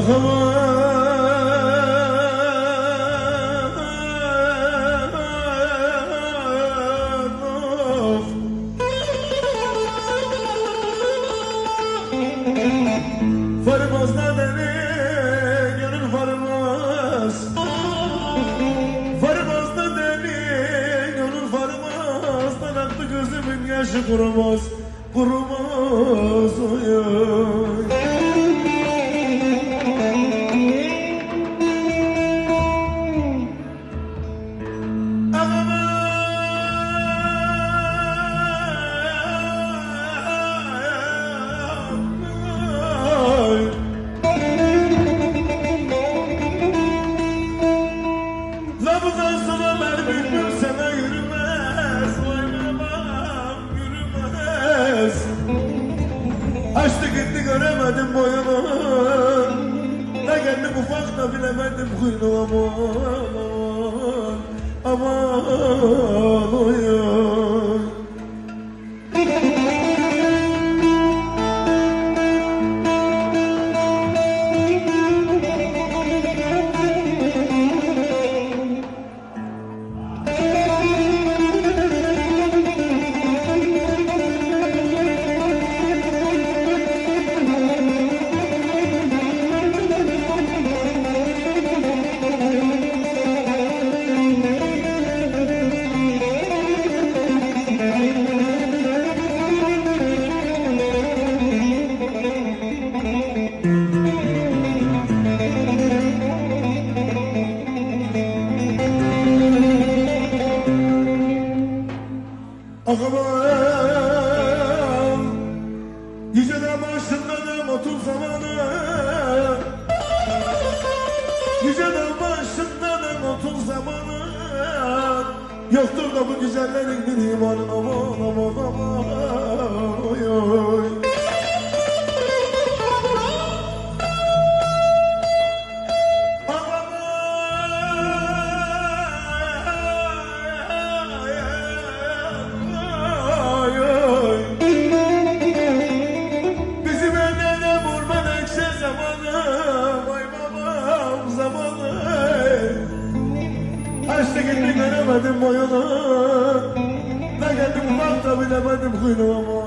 Farmaz da beni gönül farmaz Farmaz da beni gönül farmaz Danaktı gözümün yaşı kurumaz Kurumaz oy oy göremedim boyunu Ne kendim ufak da bilemedim huyunu aman Aman aman oy Yoktur da bu güzellerin bir iman Aman aman aman oy oy Açtı gitti göremedim boyunu. Ne geldim ufak da bilemedim ama